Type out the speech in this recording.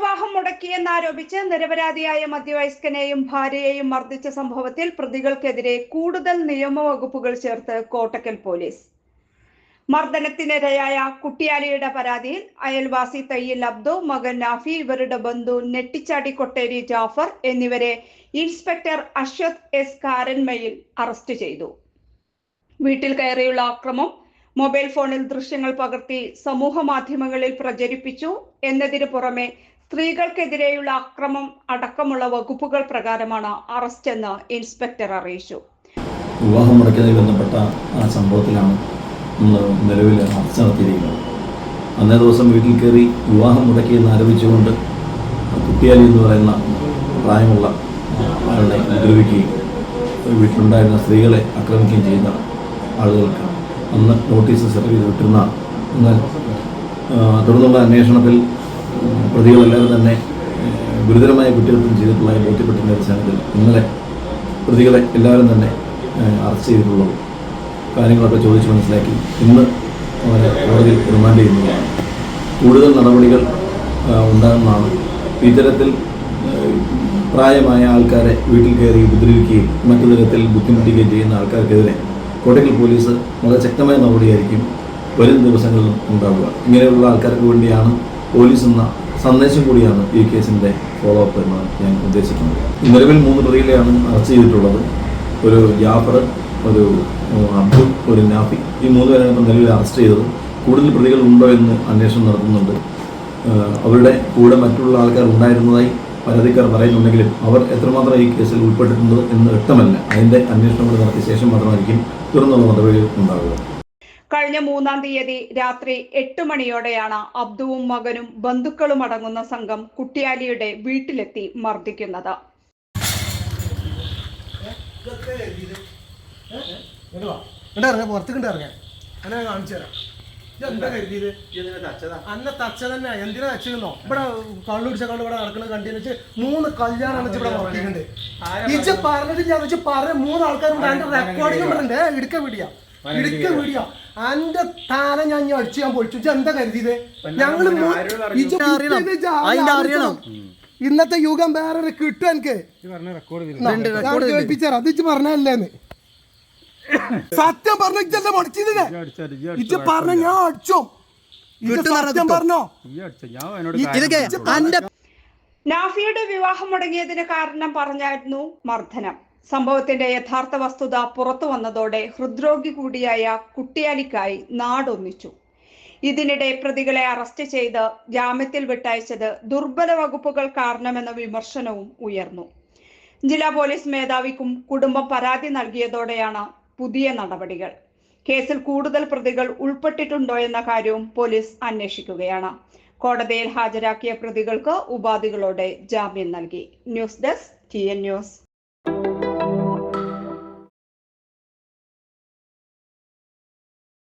വിവാഹം മുടക്കിയെന്നാരോപിച്ച് നിരപരാധിയായ മധ്യവയസ്കനെയും ഭാര്യയെയും മർദ്ദിച്ച സംഭവത്തിൽ പ്രതികൾക്കെതിരെ കൂടുതൽ നിയമവകുപ്പുകൾ ചേർത്ത് കോട്ടക്കൽ പോലീസ്. മർദ്ദനത്തിനിരയായ കുട്ടിയാലിയുടെ പരാതിയിൽ അയൽവാസി തയ്യിൽ അബ്ദു മകൻ നാഫി ഇവരുടെ ബന്ധു നെട്ടിച്ചാടി കൊട്ടേരി ജാഫർ എന്നിവരെ ഇൻസ്പെക്ടർ അശ്വത് എസ് കാരന്മയിൽ അറസ്റ്റ് ചെയ്തു. വീട്ടിൽ കയറിയുള്ള അക്രമം മൊബൈൽ ഫോണിൽ ദൃശ്യങ്ങൾ പകർത്തി സമൂഹ മാധ്യമങ്ങളിൽ പ്രചരിപ്പിച്ചു എന്നതിനു പുറമെ സ്ത്രീകൾക്കെതിരെയുള്ള അക്രമം അടക്കമുള്ള വകുപ്പുകൾ പ്രകാരമാണ് അറസ്റ്റ് എന്ന് ഇൻസ്പെക്ടർ അറിയിച്ചു. വിവാഹം മുടക്കുന്നതിൽ ബന്ധപ്പെട്ട ആ സംഭവത്തിലാണ് നമ്മൾ നിലവിൽ അറസ്റ്റ് നടത്തിയിരിക്കുന്നത്. അന്നേ ദിവസം വീട്ടിൽ കയറി വിവാഹം മുടക്കിയെന്ന് ആരോപിച്ചുകൊണ്ട് കുട്ടിയാലി എന്ന് പറയുന്ന പ്രായമുള്ള ആളുടെ ഉപദ്രവിക്കുകയും വീട്ടിലുണ്ടായിരുന്ന സ്ത്രീകളെ ആക്രമിക്കുകയും ചെയ്യുന്ന ആളുകൾക്ക് അന്ന് നോട്ടീസ് സെർവ് ചെയ്ത് വിട്ടിരുന്നതാണ് എന്നാൽ തുടർന്നുള്ള അന്വേഷണത്തിൽ പ്രതികളെല്ലാവരും തന്നെ ഗുരുതരമായ കുറ്റകൃത്യം ചെയ്തിട്ടുള്ളതായി ബോധ്യപ്പെട്ടതിന്റെ അടിസ്ഥാനത്തിൽ ഇന്നലെ പ്രതികളെ എല്ലാവരും തന്നെ അറസ്റ്റ് ചെയ്തിട്ടുള്ളതും കാര്യങ്ങളൊക്കെ ചോദിച്ച് മനസ്സിലാക്കി ഇന്ന് അവരെ കോടതിയിൽ റിമാൻഡ് ചെയ്യുന്നതാണ്. കൂടുതൽ നടപടികൾ ഉണ്ടാകുന്നതാണ്. ഇത്തരത്തിൽ പ്രായമായ ആൾക്കാരെ വീട്ടിൽ കയറി ഉപദ്രവിക്കുകയും മറ്റു തരത്തിൽ ബുദ്ധിമുട്ടിക്കുകയും ചെയ്യുന്ന ആൾക്കാർക്കെതിരെ കോട്ടക്കൽ പോലീസ് വളരെ ശക്തമായ നടപടിയായിരിക്കും വരും ദിവസങ്ങളിലും ഉണ്ടാവുക. ഇങ്ങനെയുള്ള ആൾക്കാർക്ക് വേണ്ടിയാണ് പോലീസ് എന്ന സന്ദേശം കൂടിയാണ് ഈ കേസിന്റെ ഫോളോ അപ്പ് എന്ന് ഞാൻ ഉദ്ദേശിക്കുന്നത്. നിലവിൽ മൂന്ന് പ്രതികളെയാണ് അറസ്റ്റ് ചെയ്തിട്ടുള്ളത്. ഒരു ജാഫർ ഒരു അബ്ദുൾ ഒരു നാഫി. ഈ മൂന്ന് പേരാണ് ഇപ്പോൾ നിലവിൽ അറസ്റ്റ് ചെയ്തത്. കൂടുതൽ പ്രതികൾ ഉണ്ടോ എന്ന് അന്വേഷണം നടത്തുന്നുണ്ട്. അവരുടെ കൂടെ മറ്റുള്ള ആൾക്കാർ ഉണ്ടായിരുന്നതായി പരാതിക്കാർ പറയുന്നുണ്ടെങ്കിലും അവർ എത്രമാത്രം ഈ കേസിൽ ഉൾപ്പെട്ടിട്ടുണ്ട് എന്ന് വ്യക്തമല്ല. അതിന്റെ അന്വേഷണം കൂടി നടത്തിയ ശേഷം മാത്രമായിരിക്കും തുടർന്നുള്ള നടപടികൾ ഉണ്ടാവുക. കഴിഞ്ഞ മൂന്നാം തീയതി രാത്രി എട്ട് മണിയോടെയാണ് അബ്ദുവും മകനും ബന്ധുക്കളും അടങ്ങുന്ന സംഘം കുട്ടിയാലിയുടെ വീട്ടിലെത്തി മർദ്ദിക്കുന്നത്. അന്നെ തച്ച തന്നെ എന്തിനാ ഇവിടെ മൂന്ന് വെച്ച് മൂന്ന് ഇടുക്ക വീടിയ ഇടുക്ക വീടിയ അന്റെ താന ഞാൻ അടിച്ച് ഞാൻ പൊളിച്ചു. എന്താ കരുതിയത്? ആദ്യം ഇന്നത്തെ യുഗം വേറെ കിട്ടും എനിക്ക് ഞാൻ കേൾപ്പിച്ചാ അത് ഇച്ച് പറഞ്ഞല്ലേന്ന് സത്യം പറഞ്ഞ ഇജ്ജല്ലേ മുടക്കിയതിനെ ഇജ്ജ് പറഞ്ഞ ഞാൻ അടിച്ചോ. സത്യം പറഞ്ഞോ നാഫിയുടെ വിവാഹം മുടങ്ങിയതിന് കാരണം പറഞ്ഞായിരുന്നു മർദ്ദനം. സംഭവത്തിന്റെ യഥാർത്ഥ വസ്തുത പുറത്തു വന്നതോടെ ഹൃദ്രോഗി കൂടിയായ കുട്ടിയാലിക്കായി നാടൊന്നിച്ചു. ഇതിനിടെ പ്രതികളെ അറസ്റ്റ് ചെയ്ത് ജാമ്യത്തിൽ വിട്ടയച്ചത് ദുർബല വകുപ്പുകൾ കാരണമെന്ന വിമർശനവും ഉയർന്നു. ജില്ലാ പോലീസ് മേധാവിക്കും കുടുംബം പരാതി നൽകിയതോടെയാണ് പുതിയ നടപടികൾ. കേസിൽ കൂടുതൽ പ്രതികൾ ഉൾപ്പെട്ടിട്ടുണ്ടോ എന്ന കാര്യവും പോലീസ് അന്വേഷിക്കുകയാണ്. കോടതിയിൽ ഹാജരാക്കിയ പ്രതികൾക്ക് ഉപാധികളോടെ ജാമ്യം നൽകി. News desk T N news.